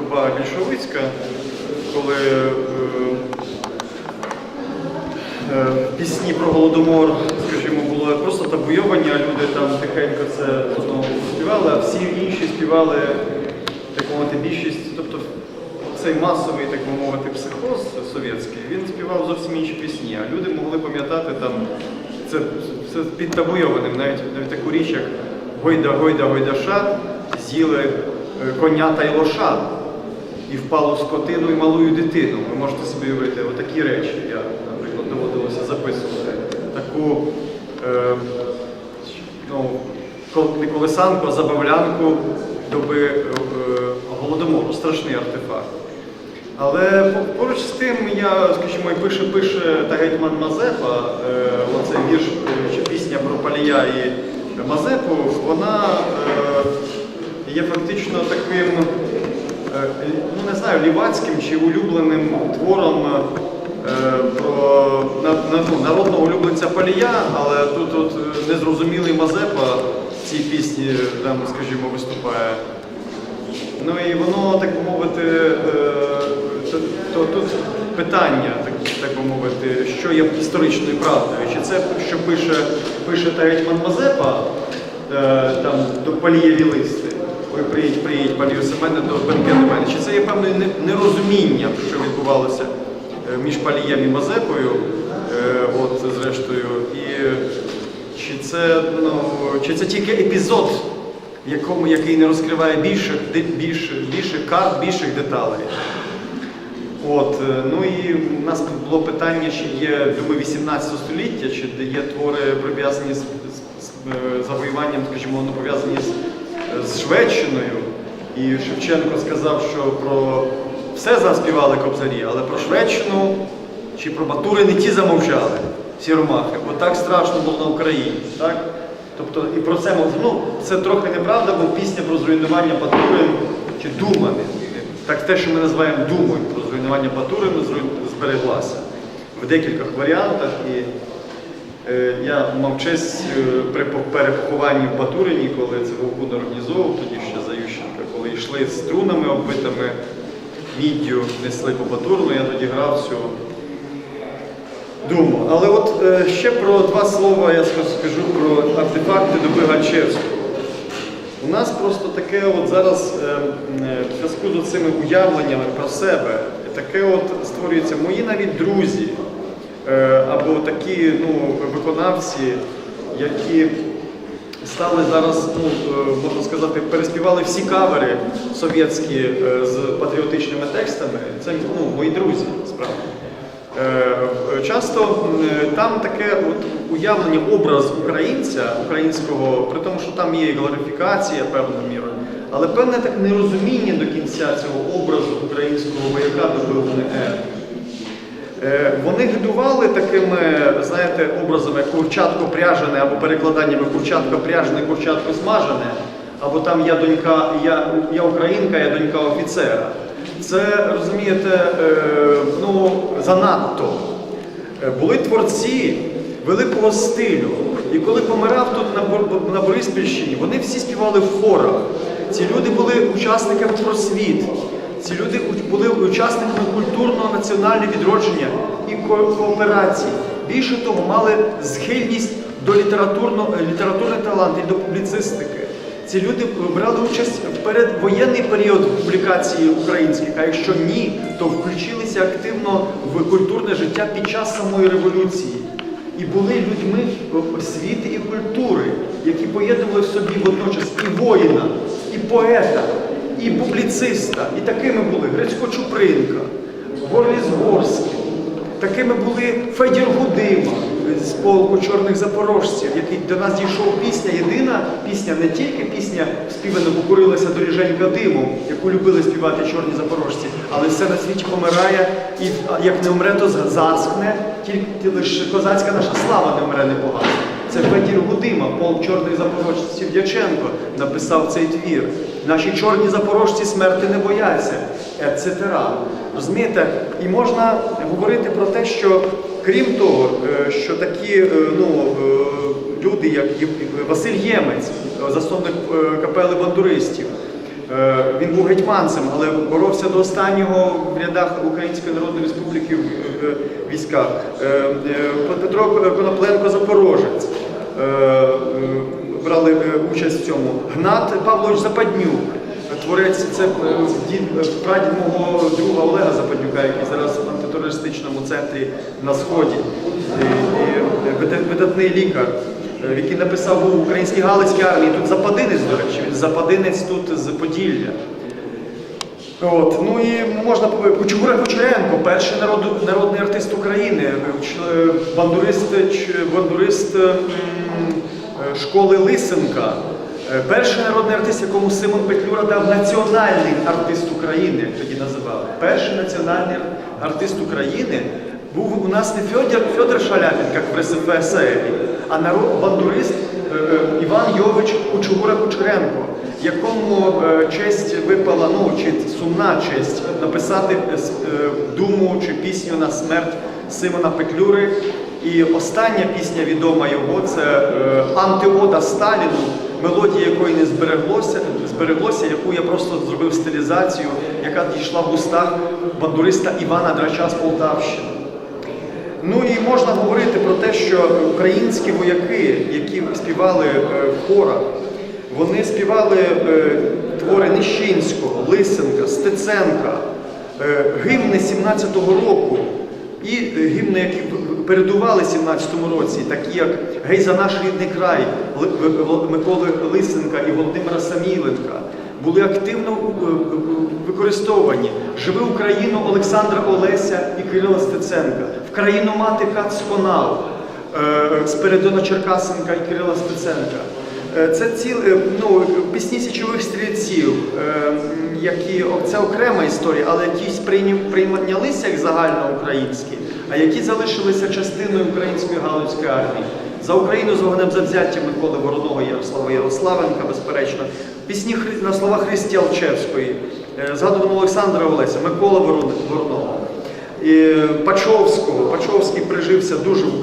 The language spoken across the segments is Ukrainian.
доба більшовицька, коли е, е, пісні про голодомор, скажімо, були просто табуйовані, а люди там тихенько це з одного співали, а всі інші співали, так мовити, більшість, тобто цей масовий, так би мовити, психоз совєтський, він співав зовсім інші пісні, а люди могли пам'ятати там, це, це під табуйованим, навіть, навіть таку річ, як Гойда, Гойда, Гойдаша, з'їли е, коня та й лоша і впало скотину і малую дитину. Ви можете собі уявити отакі речі. Я, наприклад, доводилося записувати. Таку е, ну, не колесанку, а забавлянку доби е, голодомору. Страшний артефакт. Але поруч з тим я, скажімо, і пише, пише та гетьман Мазепа, е, оцей вірш е, чи пісня про Палія і Мазепу, вона е, є фактично таким, е, ну не знаю, лівацьким чи улюбленим твором е, про на, на- ну, народного улюбленця Палія, але тут от е, незрозумілий Мазепа в цій пісні там, скажімо, виступає. Ну і воно, так би мовити, е, то, то тут питання, так, так мовити, що є історичною правдою. Чи це, що пише, пише та гетьман Мазепа, е, там до Палієві листи, ой, приїдь, приїдь, Палію Семене до Бенке до мене, чи це є певне нерозуміння, що відбувалося е, між Палієм і Мазепою, е, от, зрештою, і чи це, ну, чи це тільки епізод, якому, який не розкриває більших, більших, більших карт, більших деталей. От, е, ну і в нас було питання, чи є думи 18 століття, чи є твори прив'язані з, з, з е, завоюванням, скажімо, пов'язані з, з Шведщиною. І Шевченко сказав, що про все заспівали кобзарі, але про Шведщину чи про Батури не ті замовчали, сіромахи, бо так страшно було на Україні. Так? Тобто і про це ну, це трохи неправда, бо пісня про зруйнування Батурин чи дума. Так те, що ми називаємо думою про зруйнування Батурина, збереглася в декількох варіантах. І я мав честь е, при перепохованні в Батурині, коли це Вовкун організовував, тоді ще за Ющенка, коли йшли з струнами оббитими міддю, несли по Батурину, я тоді грав цю думу. Але от е, ще про два слова я скажу про артефакти доби Ганчевського. У нас просто таке от зараз е, е, в зв'язку з цими уявленнями про себе, таке от створюється мої навіть друзі е, або такі ну, виконавці, які стали зараз, ну, е, можна сказати, переспівали всі кавери совєтські е, з патріотичними текстами. Це ну, мої друзі, справді. Е, Часто е, там таке от уявлення, образ українця, українського, при тому, що там є і глорифікація певною мірою, але певне так нерозуміння до кінця цього образу українського вояка УНР. Е, Вони годували такими, знаєте, образами курчатко пряжене або перекладаннями курчатко пряжене, курчатко смажене, або там я донька, я, я українка, я донька офіцера. Це розумієте, е, ну занадто. Е, Були творці великого стилю. І коли помирав тут на Бориспільщині, вони всі співали в хорах. Ці люди були учасниками просвіт. Ці люди були учасниками культурного національного відродження і кооперації. Більше того, мали схильність до е, літературний талант і до публіцистики. Ці люди брали участь в передвоєнний період публікації українських, а якщо ні, то включилися активно в культурне життя під час самої революції. І були людьми освіти і культури, які поєднували в собі водночас і воїна, і поета, і публіциста. І такими були Грицько Чупринка, Горліс Горський. Такими були Федір Гудима з полку чорних запорожців, який до нас дійшов пісня, єдина пісня, не тільки пісня співана покурилася доріженька димом, яку любили співати чорні запорожці, але все на світі помирає, і як не вмре, то заскне, тільки лише козацька наша слава не вмре, не погасне. Це Федір Гудима, полк чорних запорожців Дяченко, написав цей твір. Наші чорні запорожці смерти не бояться, ецетера. Розумієте? І можна говорити про те, що крім того, е, що такі е, ну, е, люди, як Василь Ємець, засновник капели бандуристів, Він був гетьманцем, але боровся до останнього в рядах Української Народної Республіки в військах. Петро Конопленко Запорожець брали е, участь в цьому. Гнат Павлович Западнюк, творець це е, е, прадід мого друга Олега Западнюка, який зараз в антитерористичному центрі на сході. І, видатний лікар. Який написав у українській Галицькій армії, тут Западинець, до речі, він Западинець тут з Поділля. От, ну і можна Кучугура Кучеренко, перший народ, народний артист України, бандурист, бандурист школи Лисенка. Е, Перший народний артист, якому Симон Петлюра дав національний артист України, як тоді називали. Перший національний артист України був у нас не Фьодор, Фьодор Шаляпін, як в РСФСР, а народ бандурист е, е, Іван Йович Кучугура Кучеренко, якому е, честь випала, ну чи сумна честь написати е, е, думу чи пісню на смерть Симона Петлюри. І остання пісня відома його це е, антиода Сталіну, мелодія якої не збереглося, збереглося, яку я просто зробив стилізацію, яка дійшла в устах бандуриста Івана Драча з Полтавщини. Ну і можна говорити про те, що українські вояки, які співали е, в хорах, вони співали е, твори Нищинського, Лисенка, Стеценка, гімни 17-го року і гімни, які передували 17-му році, такі як Гей за наш рідний край Миколи Лисенка і Володимира Саміленка, були активно е, е, використовані. Живи Україну Олександра Олеся і Кирила Стеценка, в країну мати Кат Сконал, е, Черкасенка і Кирила Стеценка. Це ціл, ну, пісні січових стрільців, які це окрема історія, але які сприйня- прийнялися як загальноукраїнські, а які залишилися частиною української галузької армії. За Україну з вогнем завзяття Миколи Вороного Ярослава Ярославенка, безперечно, пісні на слова Христі Алчевської, е, згадувано Олександра Олеся, Микола Вороного. Пачовського. Пачовський прижився дуже в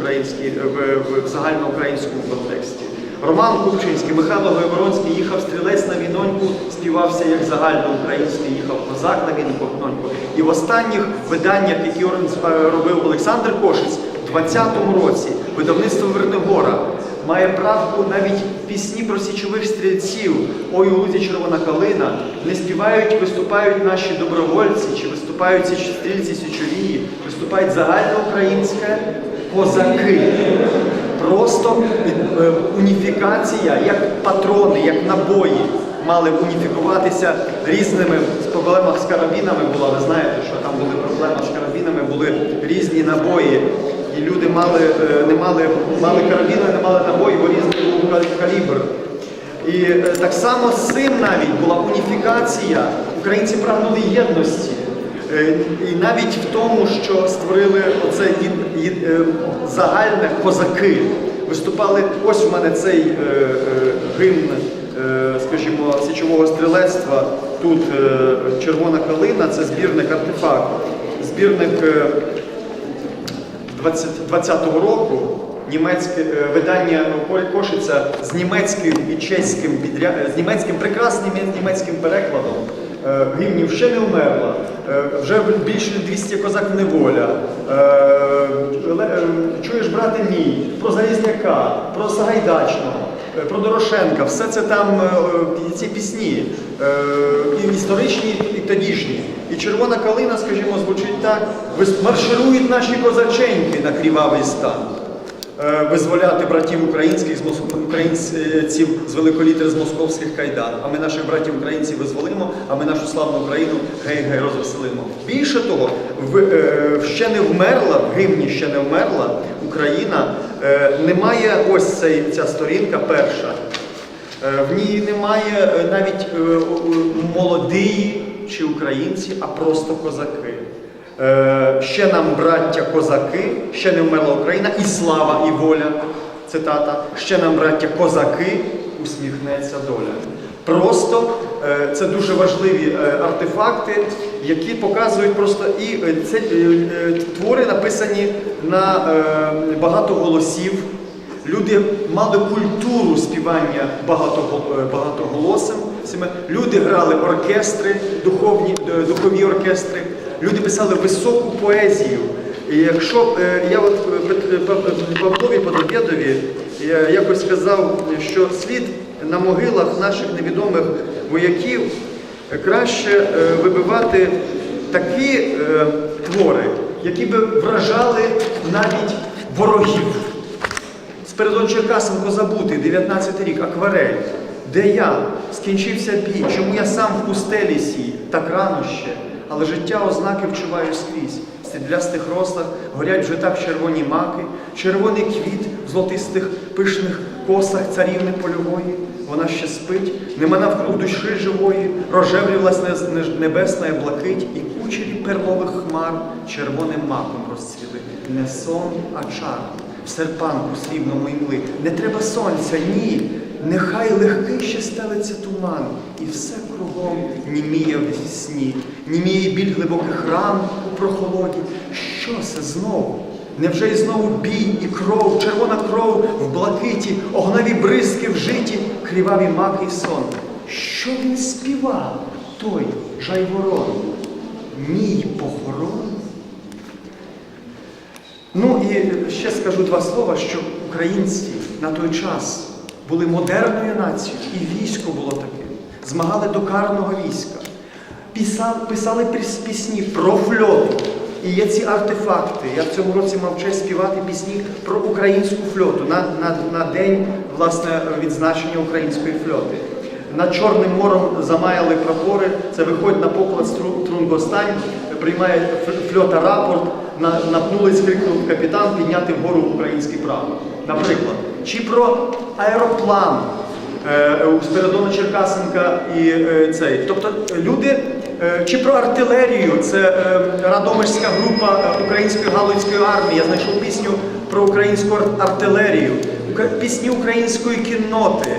в, в загальноукраїнському контексті. Роман Купчинський, Михайло Гойворонський їхав стрілець на віноньку, співався як загальноукраїнський, їхав козак на віноньку. І в останніх виданнях, які орен- робив Олександр Кошиць, у 20-му році видавництво Вернигора має правку навіть пісні про січових стрільців Ой у лузі червона калина не співають, виступають наші добровольці, чи виступають стрільці січові, виступають загальноукраїнське козаки. Просто е, уніфікація, як патрони, як набої мали уніфікуватися різними проблемах з карабінами була. Ви знаєте, що там були проблеми з карабінами, були різні набої. І люди мали, е, не мали, мали карабіни, не мали набої, бо різний калібр. І е, так само з цим навіть була уніфікація. Українці прагнули єдності. Е, І навіть в тому, що створили оце е, загальне козаки. Виступали, ось у мене цей е, гімн, е, скажімо, січового стрілецтва. Тут червона калина, це збірник артефакт. Збірник е, 20 20-го року німецьке видання Кошиця з німецьким і чеським з німецьким прекрасним німецьким перекладом гімнів ще не вмерла. Е, Вже більше 200 козак неволя. Е, е, Чуєш, брате мій, про Залізняка, про Сагайдачного. е, Про Дорошенка, все це там е, е, ці пісні, е, і історичні, і тодішні. І червона калина, скажімо, звучить так: марширують наші козаченьки на крівавий стан. Е, Визволяти братів українських з українців з великолітер з московських кайдан. А ми наших братів українців визволимо, а ми нашу славну Україну гей гей розвеселимо. Більше того, в, е, ще не вмерла, в гімні ще не вмерла Україна. Е, немає ось цей, ця сторінка перша. В ній немає навіть молодії чи українці, а просто козаки. Е, Ще нам, браття козаки, ще не вмерла Україна, і слава, і воля. Цитата. Ще нам, браття козаки, усміхнеться доля. Просто е, це дуже важливі е, артефакти, які показують просто і це твори написані на багато голосів. Люди мали культуру співання багатого- багатоголосим, Люди грали оркестри, духовні, духові оркестри, люди писали високу поезію. І якщо е, я от е, е, Пав- Павлові Подобєдові якось сказав, що слід на могилах наших невідомих вояків краще вибивати такі твори, які би вражали навіть ворогів. Спиридон Черкасенко забутий, 19 рік, акварель. Де я? Скінчився бій. Чому я сам в пустелі сій? Так рано ще. Але життя ознаки вчуваю скрізь. В сідрястих рослах горять вже так червоні маки, червоний квіт в золотистих пишних косах царівни польової. Вона ще спить, нема навкруг душі живої, неж- небесна блакить, і кучері перлових хмар червоним маком розцвіли. Не сон, а чар в серпанку срібному імли. Не треба сонця, ні. Нехай легкий ще стелиться туман, і все кругом німіє в сні, німіє біль глибоких ран у прохолоді. Що це знову? Невже й знову бій і кров, червона кров в блакиті, огневі бризки в житі, кріваві маки й сон? Що він співав, той жайворон? Мій похорон? Ну і ще скажу два слова, що українці на той час були модерною нацією, і військо було таке. Змагали до карного війська, писали, писали піс- пісні про фльоту. І є ці артефакти. Я в цьому році мав честь співати пісні про українську фльоту на, на, на день власне, відзначення української фльоти. Над Чорним морем замаяли прапори, це виходить на поклад Трунгостань, приймає фльота рапорт, на, напнулись крикнув капітан підняти вгору український прапор. Наприклад, чи про аероплан е, у Спиридона Черкасенка і е, цей. Тобто люди, е, чи про артилерію, це Радомирська група Української Галицької армії. Я знайшов пісню про українську артилерію, пісні української кінноти.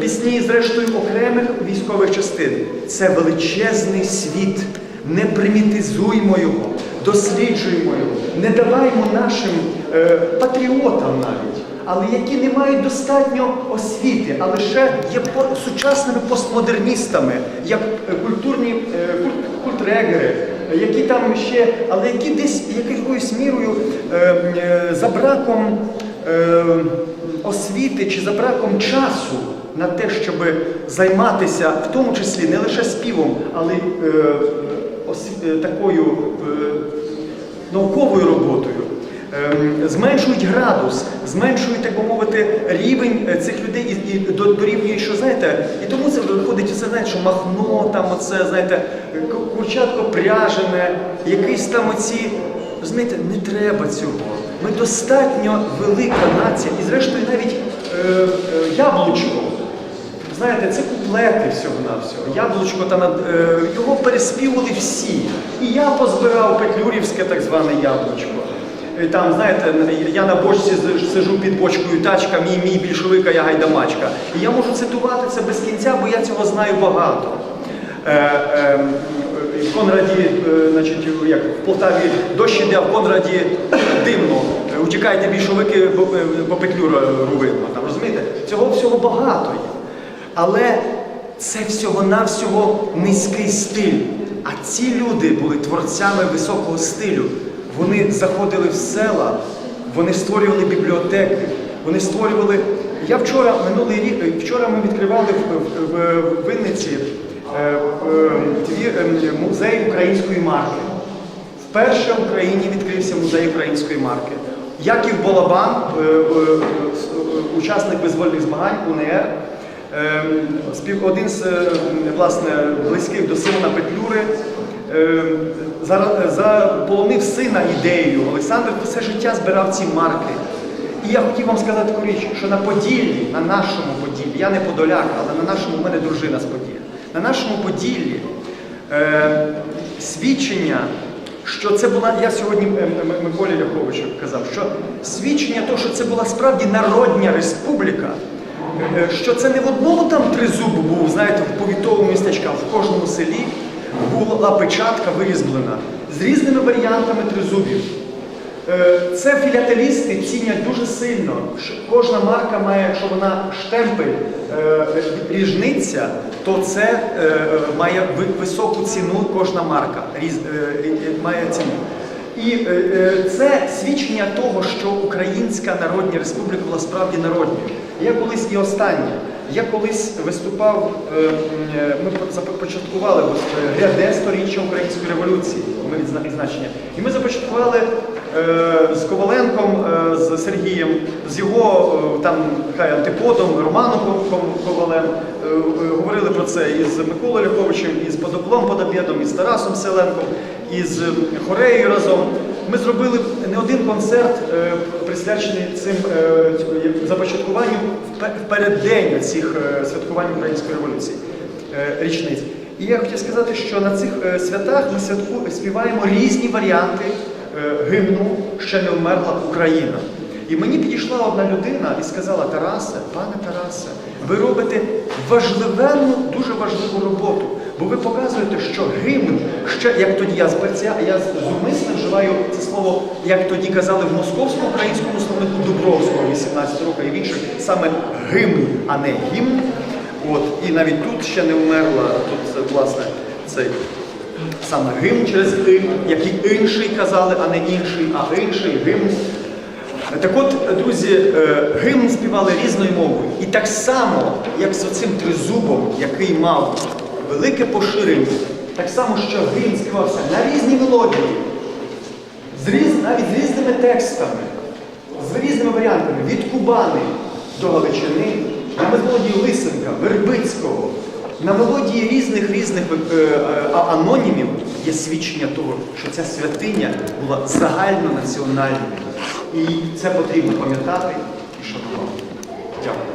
Пісні, зрештою, окремих військових частин. Це величезний світ. Не примітизуймо його, досліджуймо його, не даваймо нашим патріотам навіть, але які не мають достатньо освіти, а лише є сучасними постмодерністами, як е, культурні е, культрегери, е, які там ще, але які десь якоюсь мірою за браком освіти чи за браком часу на те, щоб займатися в тому числі не лише співом, але й такою науковою роботою. Ем, Зменшують градус, зменшують, так би мовити, рівень е, цих людей і, і до- дорівнює, що знаєте, і тому це виходить, це знаєте, що махно, там оце, знаєте, курчатко пряжене, якийсь там оці. Знаєте, не треба цього. Ми достатньо велика нація, і зрештою навіть е, е, яблучко. Знаєте, це куплети всього-навсього. Яблучко та е, його переспівали всі. І я позбирав петлюрівське так зване яблучко. Там, знаєте, я на бочці сижу під бочкою тачка, мій мій більшовика, я гайдамачка. І я можу цитувати це без кінця, бо я цього знаю багато. Е, е, в Конраді, е, значить, як в Полтаві дощ іде, а в Конраді димно. Е, Утікайте більшовики, е, бо петлюра рувидно. Там розумієте? Цього всього багато є. Але це всього-навсього низький стиль. А ці люди були творцями високого стилю. Вони заходили в села, вони створювали бібліотеки, вони створювали. Я вчора, минулий рік, вчора ми відкривали в, в, в Винниці е, е, е, музей української марки. Вперше в Україні відкрився музей української марки. Яків Балабан, е, е, е, учасник визвольних змагань УНР, е, один з е, власне близьких до Симона Петлюри. Е, зара- Заполонив сина ідеєю. Олександр все життя збирав ці марки. І я хотів вам сказати таку річ, що на Поділлі, на нашому Поділлі, я не Подоляк, але на нашому, у мене дружина з Поділля, на нашому Поділлі е, свідчення, що це була, я сьогодні е, М- М- Миколі Ляховичу казав, що свідчення того, що це була справді народня республіка, е, що це не в одному там тризубу був, знаєте, в повітовому містечку, а в кожному селі була печатка вирізблена з різними варіантами тризубів. Е, Це філателісти цінять дуже сильно. Кожна марка має, якщо вона штемпель е, ріжниця, то це е, має високу ціну кожна марка. Має ціну. І це свідчення того, що Українська Народна Республіка була справді народною. Я колись і останнє. Я колись виступав, е, е, ми по- започаткували е, ряде сторіччя Української революції, ми відзна- відзначення. І ми започаткували з Коваленком, з Сергієм, з його там хай антиподом, Романом Ков- Ков- Ковалем. Говорили про це із Миколою Ляховичем, із Подоплом Подобєдом, із Тарасом Селенком, із е, Хореєю разом. Ми зробили не один концерт, присвячений цим е, започаткуванню в пе- переддень цих е, святкувань Української революції е, річниць. І я хотів сказати, що на цих е, святах ми святку співаємо різні варіанти е, гімну Ще не вмерла Україна. І мені підійшла одна людина і сказала: Тарасе, пане Тарасе, ви робите важливенну, дуже важливу роботу. Бо ви показуєте, що гімн, ще як тоді я з перця, я зумисно вживаю це слово, як тоді казали в московському українському словнику Дубровського 18 років і в інших саме гимн, а не гімн. От, і навіть тут ще не вмерла, тут це, власне цей саме гимн через «и», який інший казали, а не інший, а інший гимн. Так от, друзі, е, гимн співали різною мовою. І так само, як з оцим тризубом, який мав велике поширення, так само, що гимн співався на різні мелодії, з різ, навіть з різними текстами, з різними варіантами, від Кубани до Галичини, на мелодії Лисенка, Вербицького, на мелодії різних різних е, е, анонімів є свідчення того, що ця святиня була загальнонаціональною. І це потрібно пам'ятати і шанувати. Дякую.